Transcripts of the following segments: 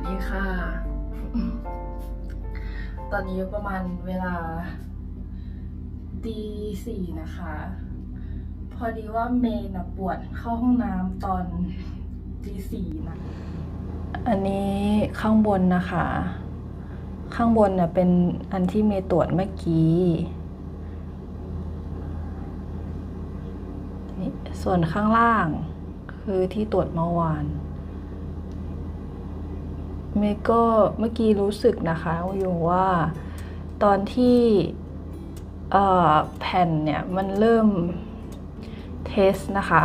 วัสดีค่ะ ตอนนี้ประมาณเวลาตีสี่นะคะ พอดีว่าเมย์นะปวดเข้าห้องน้ำตอนตีสี่นะ อันนี้ข้างบนนะคะ ข้างบนเน่ะเป็นอันที่เมย์ตรวจเมื่อกี้ส่วนข้างล่างคือที่ตรวจเมื่อวาน เมย์ก็เมื่อกี้รู้สึกนะคะอยู่ว่าตอนที่แผ่นเนี่ยมันเริ่มเทสนะคะ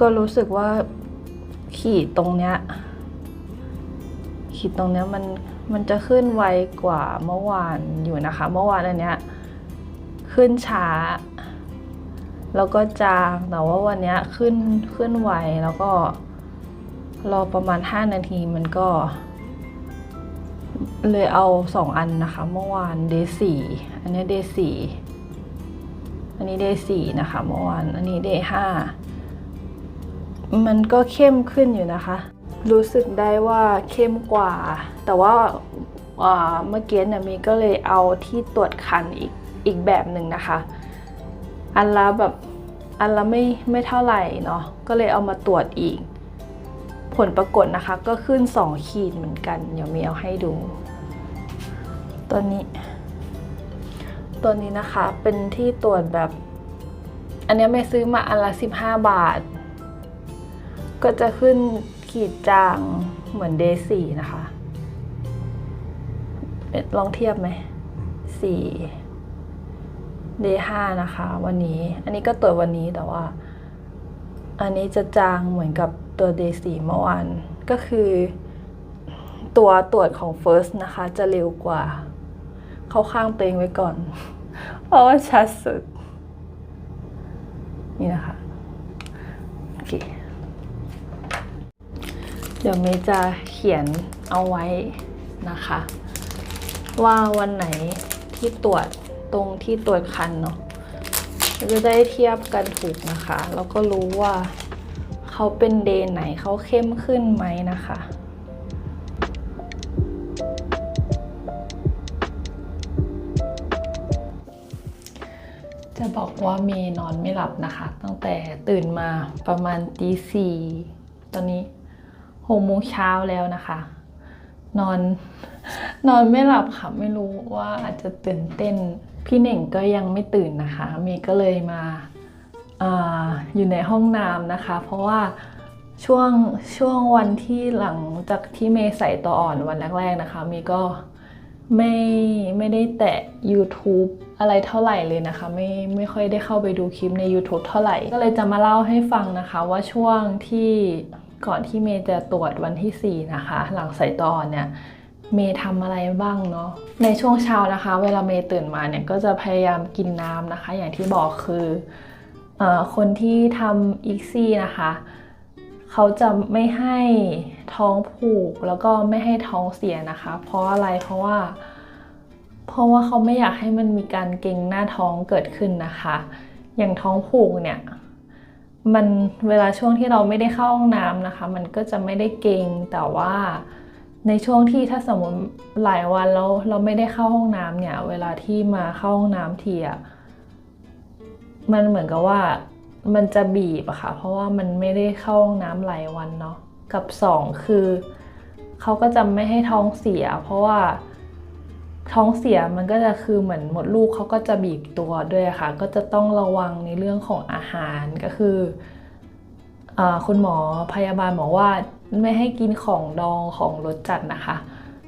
ก็รู้สึกว่าขีดตรงเนี้ยขีดตรงเนี้ยมันมันจะขึ้นไวกว่าเมื่อวานอยู่นะคะ เมื่อวานอันเนี้ยขึ้นช้า แล้วก็จางแต่ว่าวันเนี้ยขึ้นขึ้นไวแล้วก็ รอประมาณ 5 นาทีมันก็ เลยเอา 2 อันนะคะ เมื่อวาน day 4อันนี้ day 4อันนี้ day 4นะคะเมื่อวานอันนี้ day 5มันก็เข้มขึ้นอยู่นะคะ รู้สึกได้ว่าเข้มกว่า แต่ว่าอ่าเมื่อกี้เนี่ยมีก็เลยเอาที่ตรวจคันอีกอีกแบบหนึ่งนะคะ อันละแบบอันละไม่ไม่เท่าไหร่เนาะก็เลยเอามาตรวจอีก ผลปรากฏนะคะก็ขึ้น 2 ขีดเหมือนกัน เดี๋ยวมีเอาให้ดู ตัวนี้ ตัวนี้นะคะเป็นที่ตรวจแบบ อันนี้ไม่ซื้อมาอันละ 15 บาท ก็จะขึ้นขีดจางเหมือนเดสี่นะคะเอ๊ะลองเทียบไหมสี่เดห้านะคะ วันนี้ อันนี้ก็ตรวจวันนี้แต่ว่า อันนี้จะจางเหมือนกับตัวเดสีเมื่อวานก็คือ ตัวตรวจของ First นะคะ จะเร็วกว่า เข้าข้างตัวเองไว้ก่อน เพราะว่าชัดสุด นี่นะคะ โอเค เดี๋ยวเมย์จะเขียนเอาไว้นะคะ ว่าวันไหนที่ตรวจตรงที่ตรวจคันเนาะ จะได้เทียบกันถูกนะคะ แล้วก็รู้ว่าเขาเป็นเดย์ไหนเขาเข้มขึ้นไหมนะคะจะบอกว่าเมย์นอนไม่หลับนะคะ ตั้งแต่ตื่นมาประมาณตีสี่ตอนนี้หกโมงเช้าแล้วนะคะ นอนนอนไม่หลับค่ะ ไม่รู้ว่าอาจจะตื่นเต้น พี่เหน่งก็ยังไม่ตื่นนะคะเมย์ก็เลยมาอาอยู่ในห้องน้ำนะคะ เพราะว่าช่วงช่วงวันที่หลังจากที่เมย์ใส่ตัวอ่อนวันแรกๆนะคะเมย์ก็ไม่ไม่ได้แตะ YouTube อะไรเท่าไหร่เลยนะคะ ไม่ไม่ค่อยได้เข้าไปดูคลิปใน YouTube เท่าไหร่ ก็เลยจะมาเล่าให้ฟังนะคะว่าช่วงที่ก่อนที่เมย์จะตรวจวันที่ 4 นะคะ หลังใส่ตัวอ่อนเนี่ย เมย์ทำอะไรบ้างเนาะในช่วงเช้านะคะ เวลาเมย์ตื่นมาเนี่ยก็จะพยายามกินน้ำนะคะ อย่างที่บอกคือออคนที่ทำอีกซี่นะคะเขาจะไม่ให้ท้องผูกแล้วก็ไม่ให้ท้องเสียนะคะ เพราะอะไรเพราะว่า เพราะว่าเขาไม่อยากให้มันมีการเกร็งหน้าท้องเกิดขึ้นนะคะ อย่างท้องผูกเนี่ยมันเวลาช่วงที่เราไม่ได้เข้าห้องน้ำนะคะ มันก็จะไม่ได้เกร็งแต่ว่า ในช่วงที่ถ้าสมมติหลายวันแล้วเราไม่ได้เข้าห้องน้ำเนี่ย เวลาที่มาเข้าห้องน้ำทีอะมันเหมือนกับว่ามันจะบีบอะค่ะ เพราะว่ามันไม่ได้เข้าห้องน้ำหลายวันเนาะ กับสองคือเขาก็จะไม่ให้ท้องเสีย เพราะว่าท้องเสียมันก็จะคือเหมือนหมดลูกเขาก็จะบีบตัวด้วยค่ะ ก็จะต้องระวังในเรื่องของอาหารก็คืออ่าคุณหมอพยาบาลบอกว่า ไม่ให้กินของดองของรสจัดนะคะ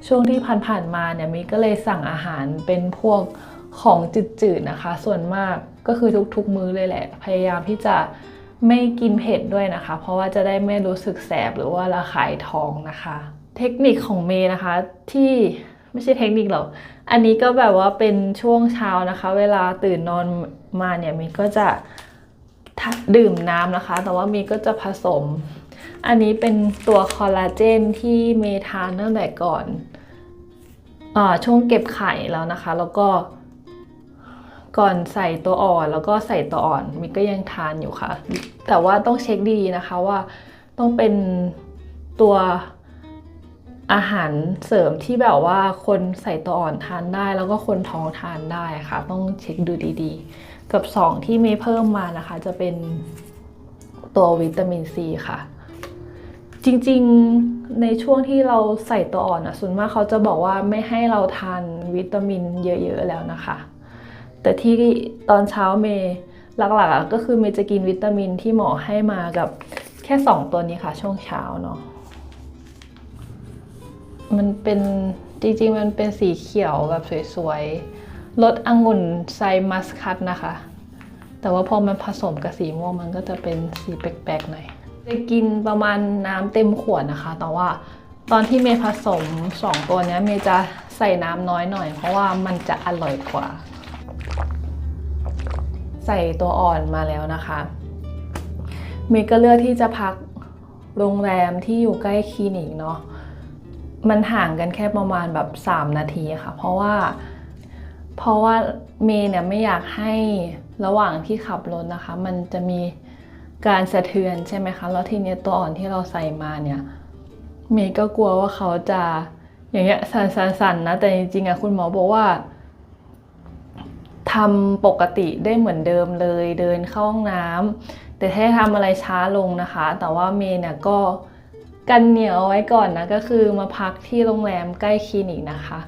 ช่วงที่ผ่านๆมาเนี่ยมิก็เลยสั่งอาหารเป็นพวกของจืดๆนะคะ ส่วนมากก็คือทุกๆมื้อเลยแหละ พยายามที่จะไม่กินเผ็ดด้วยนะคะ เพราะว่าจะได้ไม่รู้สึกแสบหรือว่าระคายท้องนะคะ เทคนิคของเมย์นะคะที่ไม่ใช่เทคนิคหรอก อันนี้ก็แบบว่าเป็นช่วงเช้านะคะ เวลาตื่นนอนมาเนี่ยมย์ก็จะ ดื่มน้ำนะคะ แต่ว่ามีก็จะผสม อันนี้เป็นตัวคอลลาเจนที่เมทานตั้งแต่ก่อนอช่วงเก็บไข่แล้วนะคะ แล้วก็ก่อนใส่ตัวอ่อนแล้วก็ใส่ตัวอ่อนมีก็ยังทานอยู่ค่ะ แต่ว่าต้องเช็คดีนะคะว่าต้องเป็นตัวอาหารเสริมที่แบบว่าคนใส่ตัวอ่อนทานได้ แล้วก็คนท้องทานได้ค่ะ ต้องเช็คดูดี ๆ กับ 2 ที่เมย์เพิ่มมานะคะ จะเป็นตัววิตามินซีค่ะ จริงๆในช่วงที่เราใส่ตัวอ่อนอะส่วนมากเขาจะบอกว่าไม่ให้เราทานวิตามินเยอะๆแล้วนะคะ แต่ที่ตอนเช้าเมย์หลักๆก็คือเมย์จะกินวิตามินที่หมอให้มากับแค่ 2 ตัวนี้ค่ะ ช่วงเช้าเนาะมันเป็นจริงๆมันเป็นสีเขียวแบบสวยๆ รสองุ่นไซมัสคัตนะคะ แต่ว่าพอมันผสมกับสีม่วงมันก็จะเป็นสีแปลกๆหน่อยจะกินประมาณน้ำเต็มขวดนะคะ แต่ว่าตอนที่เมย์ผสม 2 ตัวเนี้ยเมย์จะใส่น้ำน้อยหน่อย เพราะว่ามันจะอร่อยกว่า ใส่ตัวอ่อนมาแล้วนะคะ เมย์ก็เลือกที่จะพักโรงแรมที่อยู่ใกล้คลินิกเนาะมันห่างกันแค่ประมาณแบบ 3 นาทีค่ะ เพราะว่า เพราะว่าเมย์เนี่ยไม่อยากให้ระหว่างที่ขับรถนะคะ มันจะมีการสะเทือนใช่ไหมคะ แล้วทีนี้ตัวอ่อนที่เราใส่มาเนี่ยเมย์ก็กลัวว่าเขาจะอย่างเงี้ยสั่นๆๆนะ แต่จริงๆอะคุณหมอบอกว่าทำปกติได้เหมือนเดิมเลยเดินเข้าห้องน้ำแต่ถ้าทำอะไรช้าลงนะคะ แต่ว่าเมย์เนี่ยก็กันเหนียวเอาไว้ก่อนนะ ก็คือมาพักที่โรงแรมใกล้คลินิกนะคะ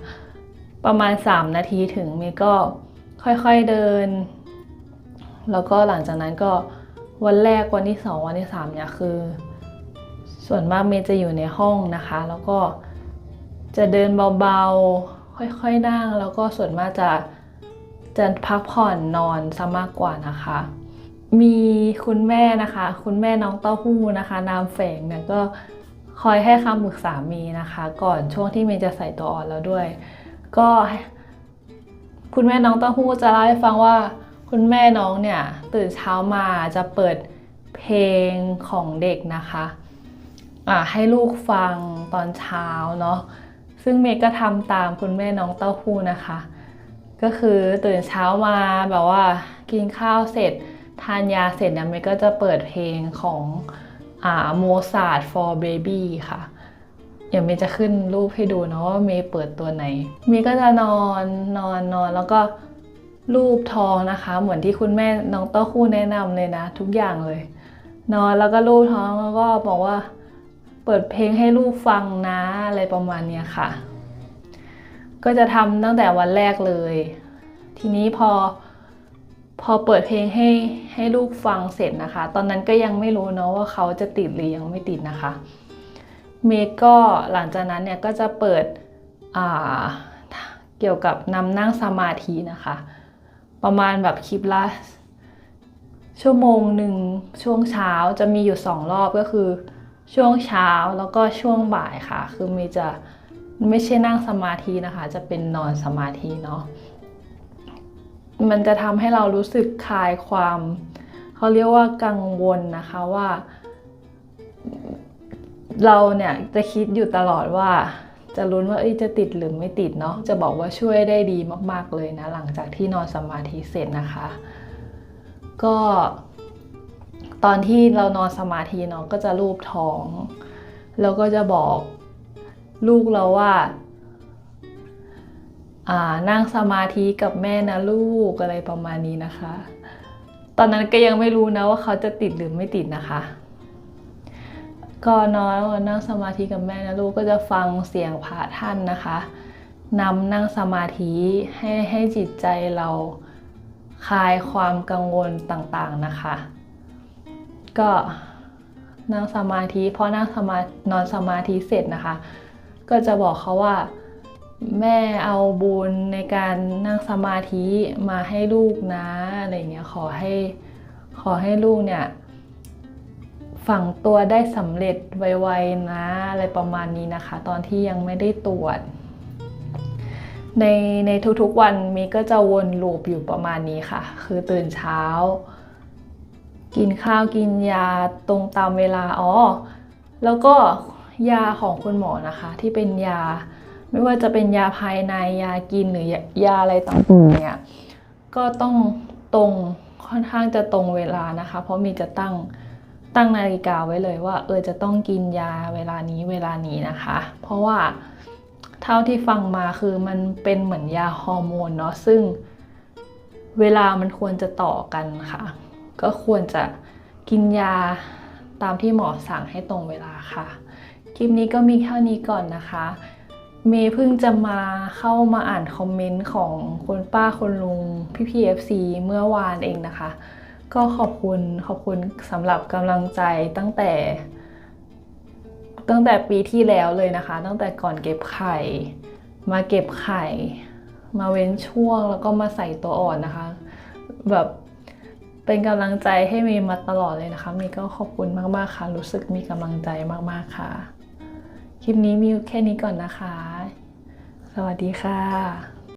ประมาณ 3 นาทีถึงเมย์ก็ค่อยๆเดิน แล้วก็หลังจากนั้นก็วันแรกวันที่ 2 วันที่3เนี่ยคือ ส่วนมากเมย์จะอยู่ในห้องนะคะ แล้วก็จะเดินเบาๆ ค่อยๆนั่ง แล้วก็ส่วนมากจะจะพักผ่อนนอนซะมากกว่านะคะ มีคุณแม่นะคะ คุณแม่น้องเต้าหู้นะคะ นามแฝงเนี่ยก็คอยให้คำปรึกษามีนะคะ ก่อนช่วงที่เมย์จะใส่ตัวอ่อนแล้วด้วย ก็คุณแม่น้องเต้าหู้จะเล่าให้ฟังว่า คุณแม่น้องเนี่ยตื่นเช้ามาจะเปิดเพลงของเด็กนะคะให้ลูกฟังตอนเช้าเนาะซึ่งเมย์ก็ทำตามคุณแม่น้องเต้าหู้นะคะ ก็คือตื่นเช้ามาแบบว่ากินข้าวเสร็จทานยาเสร็จเนี่ยเมย์ก็จะเปิดเพลงของอ่าโมซาร์ท for baby ค่ะ เดี๋ยวเมย์จะขึ้นรูปให้ดูเนาะว่าเมย์เปิดตัวไหน เมย์ก็จะนอนนอนนอนแล้วก็รูปท้องนะคะ เหมือนที่คุณแม่น้องเต้าหู้แนะนำเลยนะ ทุกอย่างเลย นอนแล้วก็รูปท้องแล้วก็บอกว่า เปิดเพลงให้ลูกฟังนะอะไรประมาณเนี้ยค่ะ ก็จะทำตั้งแต่วันแรกเลย ทีนี้พอพอเปิดเพลงให้ให้ลูกฟังเสร็จนะคะ ตอนนั้นก็ยังไม่รู้เนาะว่าเขาจะติดหรือยังไม่ติดนะคะ เมย์ก็หลังจากนั้นเนี่ยก็จะเปิดเกี่ยวกับนำนั่งสมาธินะคะ ประมาณแบบคลิปละชั่วโมงหนึ่งช่วงเช้าจะมีอยู่สองรอบก็คือ ช่วงเช้าแล้วก็ช่วงบ่ายค่ะ คือเมย์จะไม่ใช่นั่งสมาธินะคะ จะเป็นนอนสมาธิเนาะมันจะทำให้เรารู้สึกคลายความ เขาเรียกว่ากังวลนะคะว่า เราเนี่ยจะคิดอยู่ตลอดว่าจะลุ้นว่าจะติดหรือไม่ติดเนาะจะบอกว่าช่วยได้ดีมากๆเลยนะ หลังจากที่นอนสมาธิเสร็จนะคะ ก็ ตอนที่เรานอนสมาธิเนาะก็จะรูปท้อง แล้วก็จะบอกลูกเราว่าอ่านั่งสมาธิกับแม่นะลูกอะไรประมาณนี้นะคะ ตอนนั้นก็ยังไม่รู้นะว่าเขาจะติดหรือไม่ติดนะคะ ก็นอนแล้วก็นั่งสมาธิกับแม่นะลูกก็จะฟังเสียงพระท่านนะคะนำนั่งสมาธิให้ให้จิตใจเราคลายความกังวลต่างๆนะคะ ก็นั่งสมาธิพอนั่งสมานอนสมาธิเสร็จนะคะ ก็จะบอกเขาว่าแม่เอาบุญในการนั่งสมาธิมาให้ลูกนะอะไรเงี้ยขอให้ขอให้ลูกเนี่ย ฝังตัวได้สำเร็จไวๆนะ อะไรประมาณนี้นะคะ ตอนที่ยังไม่ได้ตรวจ ในในทุกๆวันมีก็จะวนลูปอยู่ประมาณนี้ค่ะ คือตื่นเช้า กินข้าวกินยาตรงตามเวลาอ๋อแล้วก็ยาของคุณหมอนะคะ ที่เป็นยา ไม่ว่าจะเป็นยาภายในยากินหรือยาอะไรต่างๆเนี่ยก็ต้องตรงค่อนข้างจะตรงเวลานะคะ เพราะมีจะตั้ง ตั้งนาฬิกาไว้เลยว่า เออจะต้องกินยาเวลานี้เวลานี้นะคะ เพราะว่าเท่าที่ฟังมาคือมันเป็นเหมือนยาฮอร์โมนเนาะซึ่งเวลามันควรจะต่อกันค่ะ ก็ควรจะกินยาตามที่หมอสั่งให้ตรงเวลาค่ะ คลิปนี้ก็มีเท่านี้ก่อนนะคะ เมย์เพิ่งจะมาเข้ามาอ่านคอมเมนต์ของคุณป้าคุณลุงพี่พีเอฟซีเมื่อวานเองนะคะ ก็ขอบคุณขอบคุณสำหรับกำลังใจตั้งแต่ ตั้งแต่ปีที่แล้วเลยนะคะ ตั้งแต่ก่อนเก็บไข่ มาเก็บไข่ มาเว้นช่วงแล้วก็มาใส่ตัวอ่อนนะคะ แบบเป็นกำลังใจให้เมย์มาตลอดเลยนะคะเมย์ก็ขอบคุณมากๆค่ะ รู้สึกมีกำลังใจมากๆค่ะ คลิปนี้มีแค่นี้ก่อนนะคะ สวัสดีค่ะ